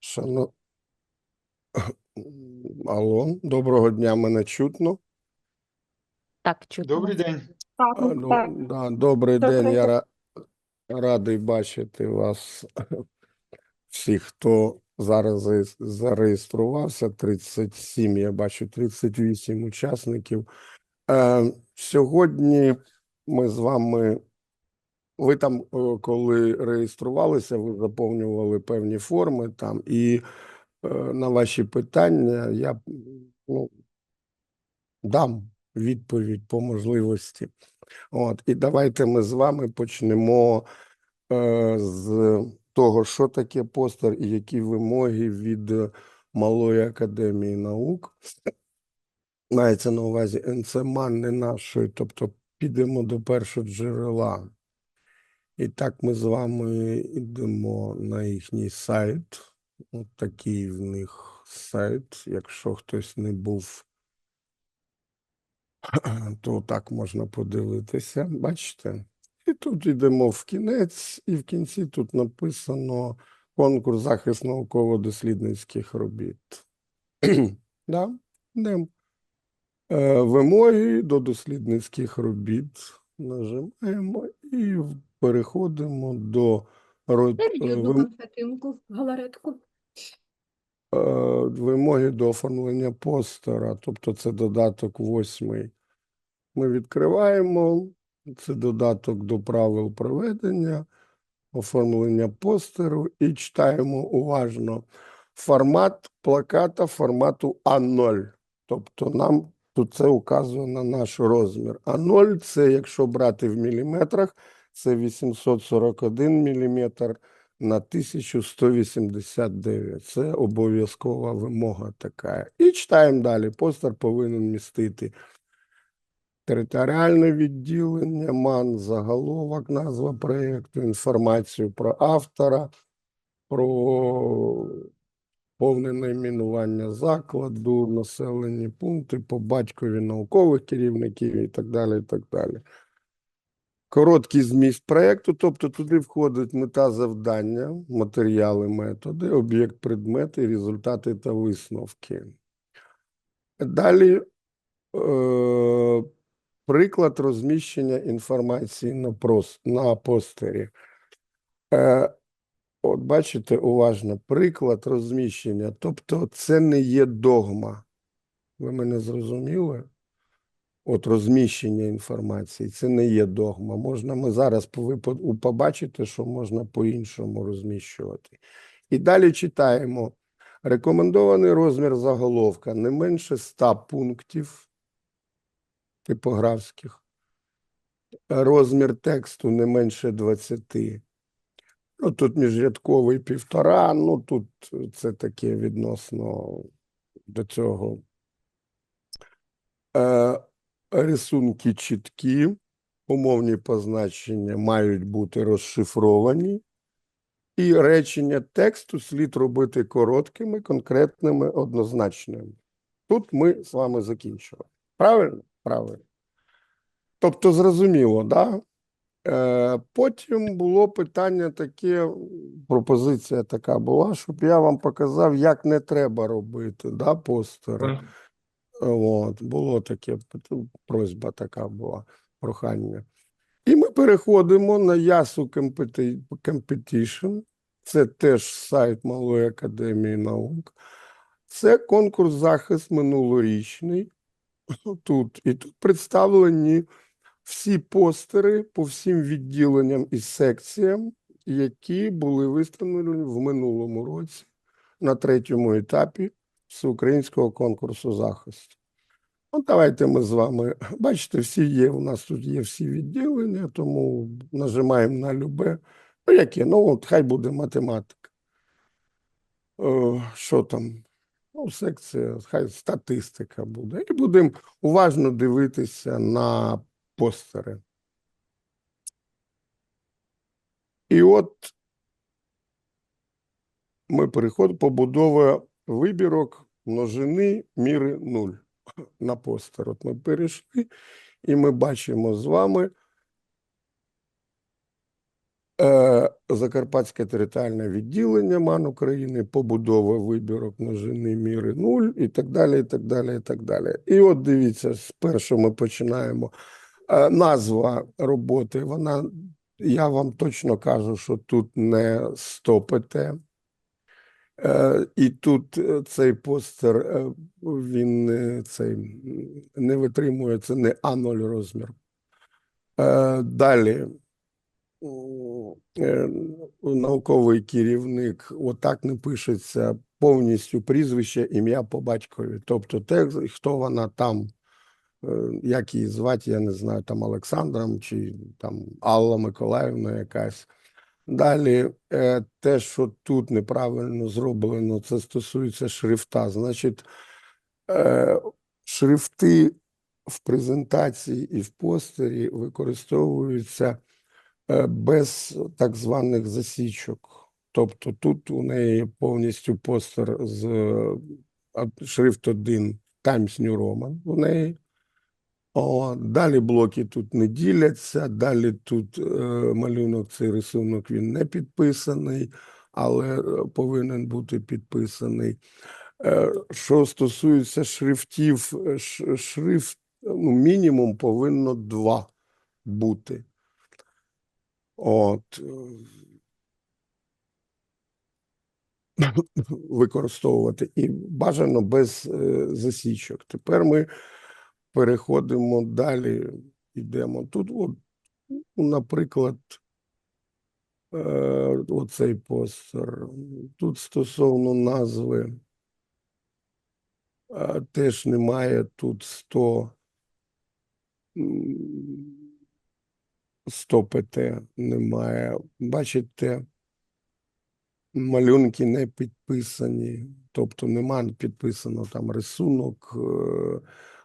Шано... Алло, доброго дня, мене чутно. Так, чутно. Добрий день. Так, А, ну, так. да, добрий Добрий день, я ра- радий бачити вас всіх, хто зараз зареєс- зареєструвався. 37, я бачу 38 учасників. Е, сьогодні ми з вами, ви там, е, коли реєструвалися, ви заповнювали певні форми там, і е, на ваші питання я ну, дам відповідь по можливості. От, і давайте ми з вами почнемо е, з того, що таке постер і які вимоги від Малої академії наук. Мається на увазі НЦМА не нашої, тобто підемо до першого джерела. І так ми з вами йдемо на їхній сайт. От такий в них сайт. Якщо хтось не був, то так можна подивитися. Бачите? І тут йдемо в кінець, і в кінці тут написано конкурс захист науково-дослідницьких робіт. да? Е, Вимоги до дослідницьких робіт нажимаємо і переходимо до ро- вим- галаретку. е, вимоги до оформлення постера, тобто це додаток восьмий. Ми відкриваємо, це додаток до правил проведення, оформлення постеру і читаємо уважно формат плаката формату А0. Тобто нам тут це указує на наш розмір. А0 це, якщо брати в міліметрах, це 841 міліметр на 1189. Це обов'язкова вимога така. І читаємо далі. Постер повинен містити територіальне відділення, МАН, заголовок, назва проєкту, інформацію про автора, про повне найменування закладу, населені пункти по батькові наукових керівників і так далі. І так далі. Короткий зміст проєкту, тобто туди входить мета завдання, матеріали, методи, об'єкт, предмети, результати та висновки. Далі е, приклад розміщення інформації на, прос, постері. Е, от бачите, уважно, приклад розміщення, тобто це не є догма. Ви мене зрозуміли? От розміщення інформації, це не є догма. Можна ми зараз ви по- у- побачите, що можна по-іншому розміщувати. І далі читаємо. Рекомендований розмір заголовка не менше 100 пунктів типографських. Розмір тексту не менше 20. Ну, тут міжрядковий півтора, ну тут це таке відносно до цього. Е, рисунки чіткі, умовні позначення мають бути розшифровані, і речення тексту слід робити короткими, конкретними, однозначними. Тут ми з вами закінчили. Правильно? Правильно. Тобто, зрозуміло, да? Е, потім було питання таке, пропозиція така була, щоб я вам показав, як не треба робити, да, постери. От, було таке, просьба така була, прохання. І ми переходимо на Ясу Competition. Це теж сайт Малої академії наук. Це конкурс захист минулорічний. Тут. І тут представлені всі постери по всім відділенням і секціям, які були виставлені в минулому році на третьому етапі всеукраїнського конкурсу захисту. От давайте ми з вами. Бачите, всі є. У нас тут є всі відділення, тому нажимаємо на любе. Ну, яке? Ну, от хай буде математика. Е, що там? Ну, секція, хай статистика буде. І будемо уважно дивитися на постери. І от ми переходимо побудова вибірок множини міри 0 на постер. От ми перейшли, і ми бачимо з вами Е, Закарпатське територіальне відділення МАН України, побудова вибірок множини міри нуль і так далі, і так далі, і так далі. І от дивіться, спершу ми починаємо. Е, Назва роботи, вона, я вам точно кажу, що тут не стопите. Е, І тут е, цей постер, е, він цей, не витримує, це не А0 розмір. Е, Далі. Науковий керівник, отак не пишеться повністю прізвище, ім'я по батькові. Тобто те, хто вона там, як її звати, я не знаю, там Олександром чи там Алла Миколаївна якась. Далі, е, те, що тут неправильно зроблено, це стосується шрифта. Значить, е, шрифти в презентації і в постері використовуються е, без так званих засічок. Тобто тут у неї повністю постер з шрифт 1 Times New Roman у неї. О, далі блоки тут не діляться, далі тут е, малюнок, цей рисунок він не підписаний, але е, повинен бути підписаний. Е, що стосується шрифтів, е, шрифт, ну, мінімум повинно два бути. От. е, Використовувати і бажано без засічок. Тепер ми переходимо далі, йдемо. Тут, от, ну, наприклад, е, оцей постер. Тут стосовно назви е, теж немає тут 100, 100 ПТ немає. Бачите, малюнки не підписані, тобто нема підписано там рисунок.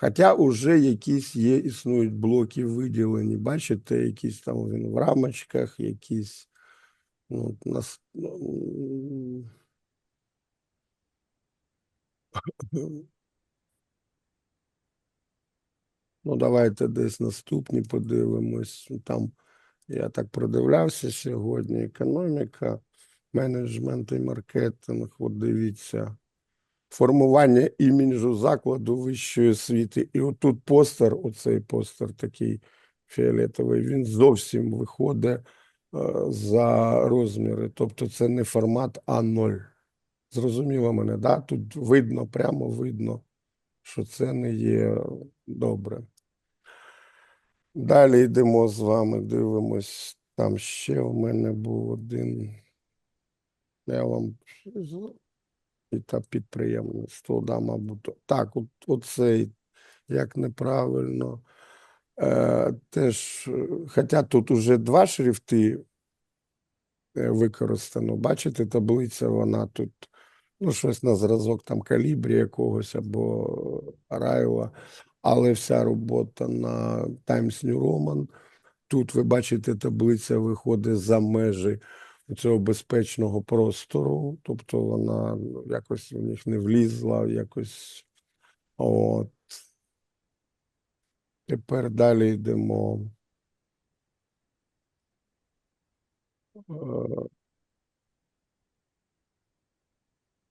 Хоча вже якісь є, існують блоки виділені. Бачите, якісь там він в рамочках, якісь. Ну, нас, Ну, давайте десь наступні подивимось. Там я так продивлявся сьогодні. Економіка, менеджмент і маркетинг. От дивіться. Формування іміджу закладу вищої освіти. І отут постер, оцей постер такий фіолетовий, він зовсім виходить е, за розміри. Тобто це не формат А0. Зрозуміло мене, да? Тут видно, прямо видно, що це не є добре. Далі йдемо з вами, дивимось. Там ще в мене був один. Я вам та підприємництво, да, мабуть. Так, от, оцей, як неправильно. Е, теж, е, хоча тут уже два шрифти е, використано. Бачите, таблиця, вона тут, ну, щось на зразок там калібрі якогось або Райла, але вся робота на Times New Roman. Тут ви бачите, таблиця виходить за межі цього безпечного простору, тобто вона ну, якось в них не влізла, якось. От. Тепер далі йдемо. Е,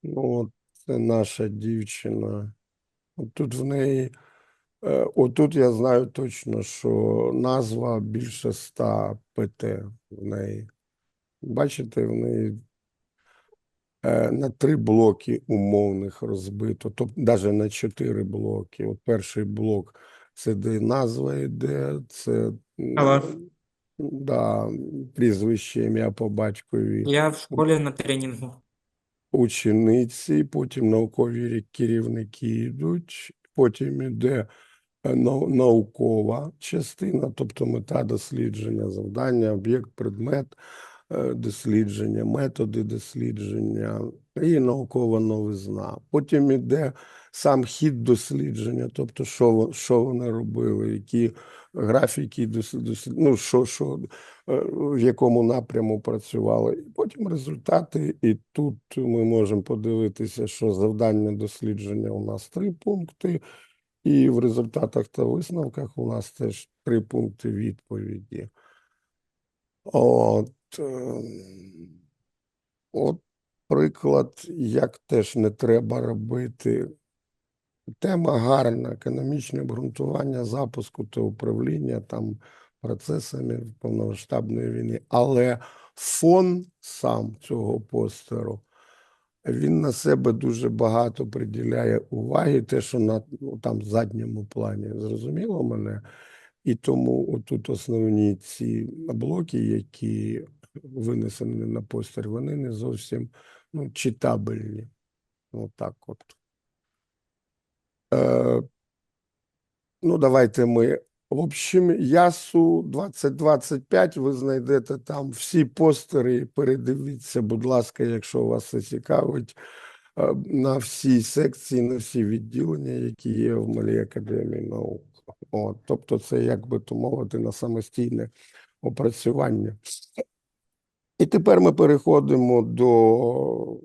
Ну, от це наша дівчина. Тут в неї, е, отут я знаю точно, що назва більше 100 ПТ в неї. Бачите, в неї е, на три блоки умовних розбито, тобто навіть на чотири блоки. От перший блок це де назва йде, це Алло. да, прізвище, ім'я по батькові. Я в школі на тренінгу. учениці, потім наукові керівники йдуть, потім іде е, наукова частина, тобто мета дослідження, завдання, об'єкт, предмет дослідження, методи дослідження і наукова новизна. Потім іде сам хід дослідження, тобто що, що вони робили, які графіки дослідження, ну, що, що, е, в якому напряму працювали. І потім результати. І тут ми можемо подивитися, що завдання дослідження у нас три пункти, і в результатах та висновках у нас теж три пункти відповіді. От, ем, от приклад, як теж не треба робити. Тема гарна, економічне обґрунтування запуску та управління там процесами повномасштабної війни. Але фон сам цього постеру, він на себе дуже багато приділяє уваги, те, що на ну, там задньому плані. Зрозуміло мене? І тому отут основні ці блоки, які винесені на постер, вони не зовсім ну, читабельні. Отак от. Е, ну, давайте ми. В общем, Ясу 2025 ви знайдете там всі постери. Передивіться, будь ласка, якщо вас це цікавить, е, на всі секції, на всі відділення, які є в Малій Академії наук. От, тобто, це, як би то мовити, на самостійне опрацювання. І тепер ми переходимо до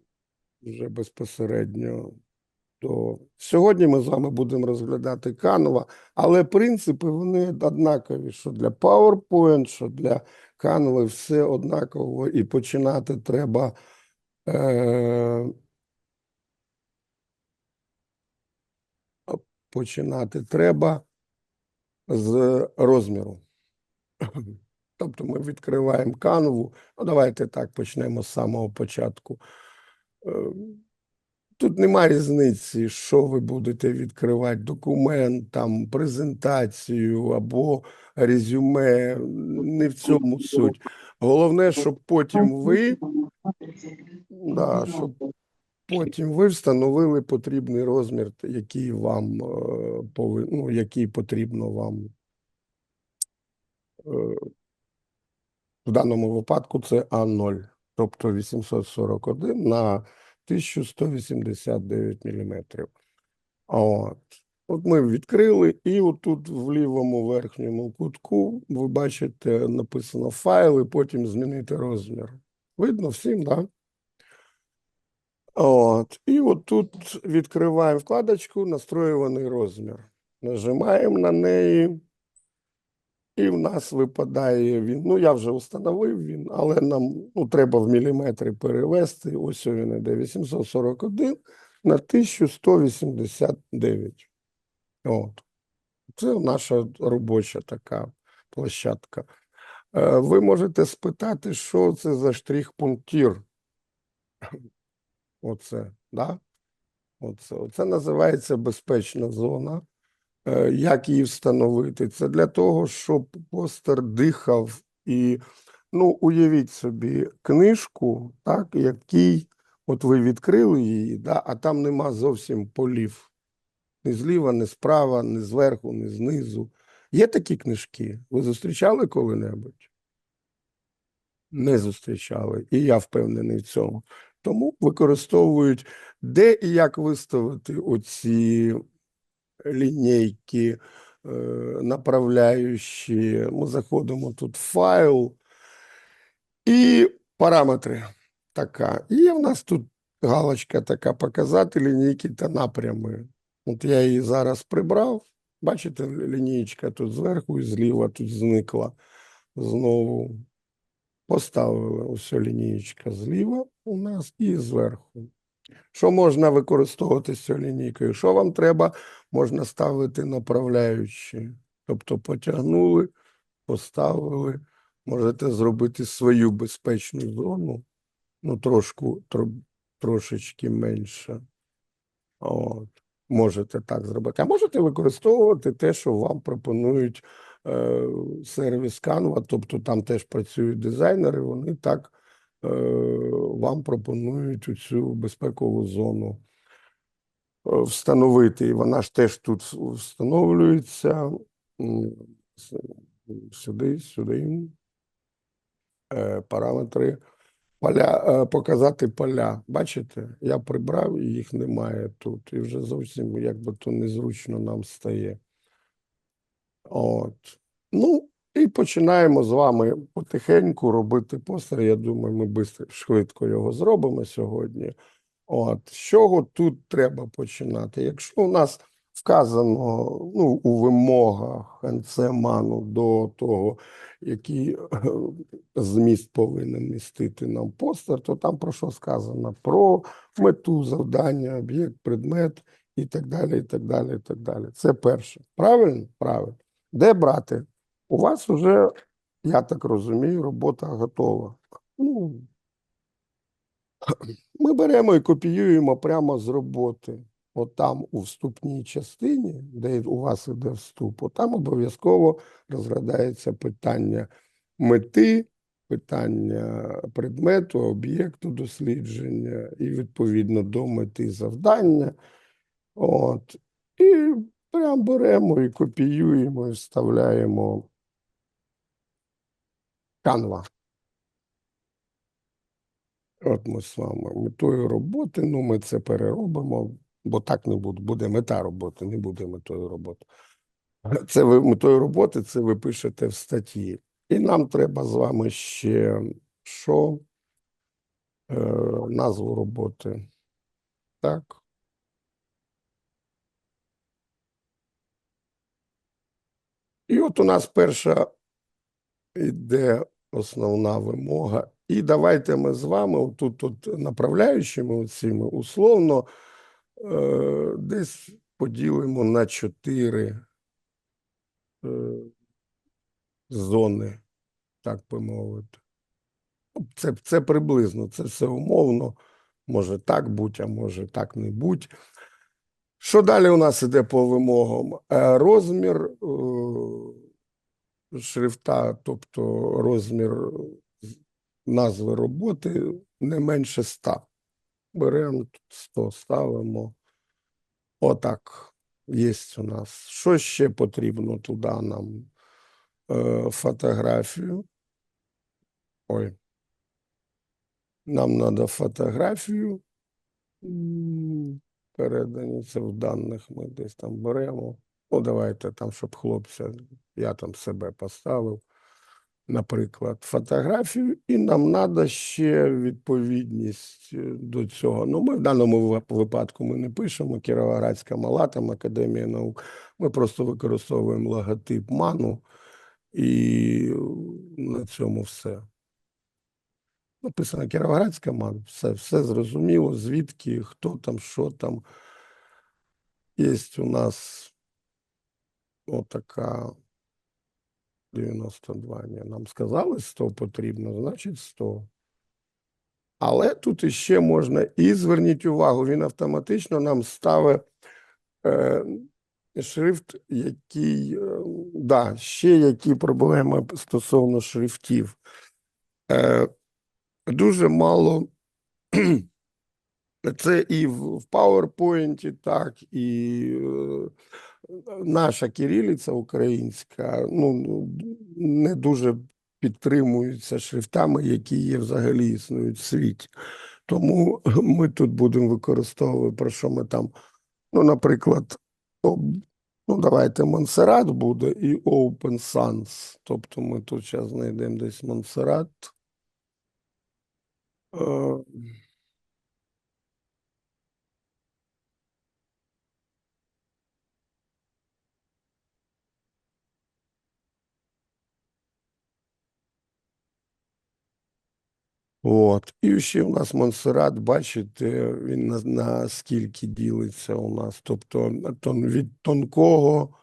вже безпосередньо до сьогодні. Ми з вами будемо розглядати Canva, але принципи вони однакові, що для PowerPoint, що для Canva, все однаково, і починати треба. Е- починати треба з розміру. Тобто ми відкриваємо канву. Ну, давайте так почнемо з самого початку. Е, Тут немає різниці, що ви будете відкривати: документ, там, презентацію або резюме. Не в цьому суть. Головне, щоб потім ви, да, щоб потім ви встановили потрібний розмір, який вам е, ну, який потрібно вам. Е, В даному випадку це А0, тобто 841 на 1189 мм. От. От ми відкрили, і отут в лівому верхньому кутку ви бачите написано файл, і потім змінити розмір. Видно всім, так? Да? От. І отут відкриваємо вкладочку Настроюваний розмір. Нажимаємо на неї. І в нас випадає він. Ну, я вже встановив він, але нам ну, треба в міліметри перевести. Ось він іде 841 на 1189. От. Це наша робоча така площадка. Е, Ви можете спитати, що це за штрих-пунктір. Оце, да? Оце. Оце називається безпечна зона. Е, Як її встановити? Це для того, щоб постер дихав і, ну, уявіть собі, книжку, так, який, от ви відкрили її, да, а там нема зовсім полів. Ні зліва, ні справа, ні зверху, ні знизу. Є такі книжки? Ви зустрічали коли-небудь? Не зустрічали. І я впевнений в цьому. Тому використовують, де і як виставити оці лінійки, е, направляючі. Ми заходимо тут в файл і параметри. Така. І в нас тут галочка така показати лінійки та напрями. От я її зараз прибрав. Бачите, лінієчка тут зверху і зліва тут зникла. Знову поставили ось лінієчка зліва у нас і зверху. Що можна використовувати з цією лінійкою? Що вам треба? Можна ставити направляючі. Тобто потягнули, поставили, можете зробити свою безпечну зону, ну, трошку, тро, трошечки менше. От. Можете так зробити. А можете використовувати те, що вам пропонують сервіс Canva, тобто там теж працюють дизайнери, вони так е, вам пропонують цю безпекову зону е, встановити. І вона ж теж тут встановлюється. Сюди, сюди. Е, Параметри. Поля, е, показати поля. Бачите, я прибрав їх немає тут. І вже зовсім якби то незручно нам стає. От. Ну, і починаємо з вами потихеньку робити постер. Я думаю, ми швидко його зробимо сьогодні. От. З чого тут треба починати? Якщо у нас вказано ну, у вимогах НЦМАНу до того, який е, зміст повинен містити нам постер, то там про що сказано? Про мету, завдання, об'єкт, предмет і так далі, і так далі, і так далі. Це перше. Правильно? Правильно. Де брати? У вас вже, я так розумію, робота готова. Ну, ми беремо і копіюємо прямо з роботи. От там у вступній частині, де у вас іде вступ, там обов'язково розглядається питання мети, питання предмету, об'єкту дослідження і відповідно до мети завдання. От. І прям беремо і копіюємо, і вставляємо Canva. От ми з вами метою роботи, ну ми це переробимо, бо так не буде. Буде мета роботи, не буде метою роботи. Це ви метою роботи, це ви пишете в статті. І нам треба з вами ще що? Е, назву роботи. Так. І от у нас перша йде основна вимога. І давайте ми з вами тут от направляючими цими условно е, десь поділимо на чотири е, зони, так би мовити. Ну, Це, це приблизно, це все умовно. Може так бути, а може так не бути. Що далі у нас іде по вимогам? Е, Розмір е, шрифта, тобто розмір назви роботи не менше 100. Беремо тут 100, ставимо. Отак. Є у нас. Що ще потрібно туди нам? Е, фотографію. Ой. Нам треба фотографію. Передані це в даних ми десь там беремо. Ну, давайте там, щоб хлопця, я там себе поставив, наприклад, фотографію, і нам треба ще відповідність е, до цього. Ну, ми в даному випадку ми не пишемо Кіровоградська мала, там Академія наук. Ми просто використовуємо логотип МАНу, і е, на цьому все. Написано Кіровоградська МАН, все, все зрозуміло, звідки, хто там, що там. Є у нас отака 92. Ні, нам сказали 100 потрібно, значить 100. Але тут іще можна, і зверніть увагу, він автоматично нам ставить е, шрифт, який, е, да, ще які проблеми стосовно шрифтів. Е, дуже мало. Це і в PowerPoint, так, і е, наша кирилиця українська ну, не дуже підтримується шрифтами, які є взагалі існують в світі. Тому ми тут будемо використовувати, про що ми там, ну, наприклад, ну, давайте Монсеррат буде і Open Sans. Тобто ми тут зараз знайдемо десь Монсеррат. Е, От. І ще у нас Монсеррат, бачите, він на, скільки ділиться у нас. Тобто тон, від тонкого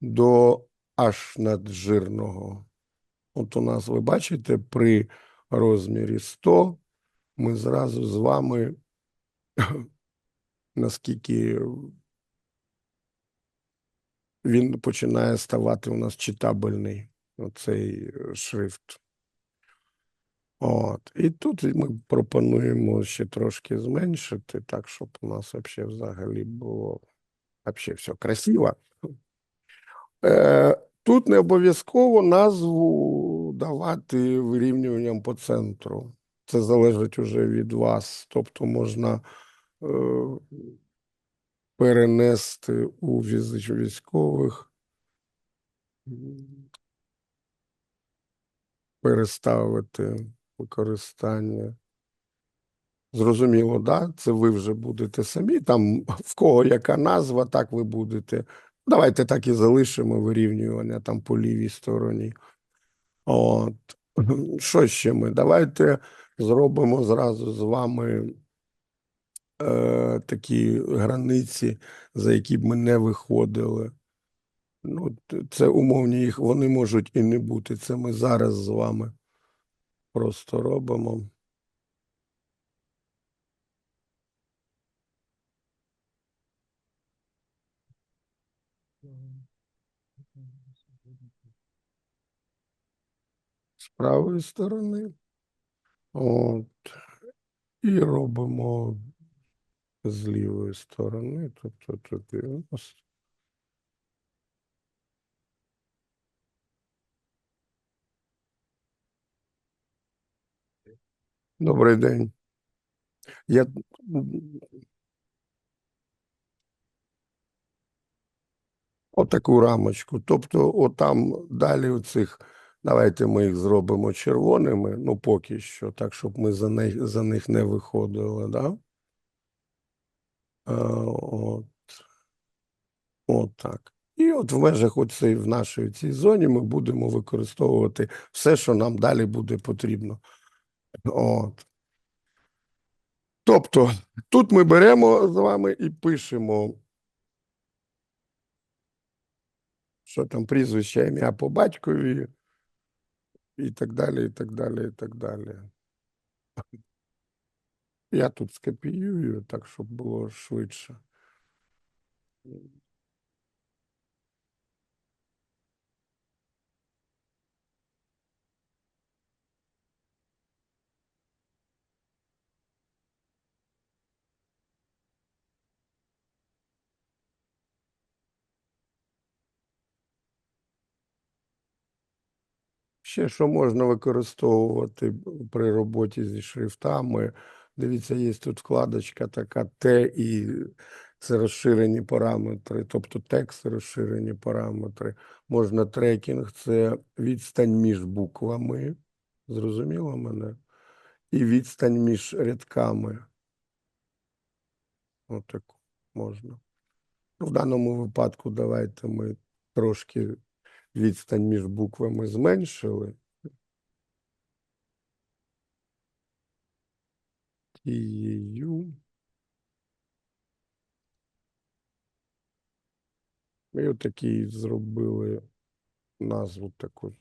до аж наджирного. От у нас, ви бачите, при розмірі 100 ми зразу з вами наскільки він починає ставати у нас читабельний, оцей е, шрифт. От. І тут ми пропонуємо ще трошки зменшити, так, щоб у нас вообще взагалі було вообще все красиво. Е, тут не обов'язково назву давати вирівнюванням по центру. Це залежить уже від вас. Тобто можна е, перенести у віз- військових, переставити використання Зрозуміло, да? Це ви вже будете самі. Там в кого яка назва, так ви будете. Давайте так і залишимо вирівнювання там по лівій стороні. От. Що ще ми? Давайте зробимо зразу з вами е, такі границі, за які б ми не виходили. Ну, це умовні їх, вони можуть і не бути. Це ми зараз з вами просто робимо. з правої сторони. От. І робимо з лівої сторони. Тобто тут 90. Добрий день. Я отаку рамочку. Тобто, отам далі оцих, давайте ми їх зробимо червоними, ну поки що, так, щоб ми за них, за них не виходили, да? Е, От. От так. І от в межах оцей, в нашій цій зоні ми будемо використовувати все, що нам далі буде потрібно. От. Тобто, тут ми беремо з вами і пишемо, що там прізвище, ім'я по батькові, і так далі, і так далі, і так далі. Я тут скопіюю, так, щоб було швидше. Ще що можна використовувати при роботі зі шрифтами. Дивіться, є тут вкладочка така Т і це розширені параметри, тобто текст розширені параметри. Можна трекінг, це відстань між буквами. Зрозуміло мене? І відстань між рядками. Отаку можна. Ну, в даному випадку давайте ми трошки відстань між буквами зменшили. Тією. Ми отакий зробили назву таку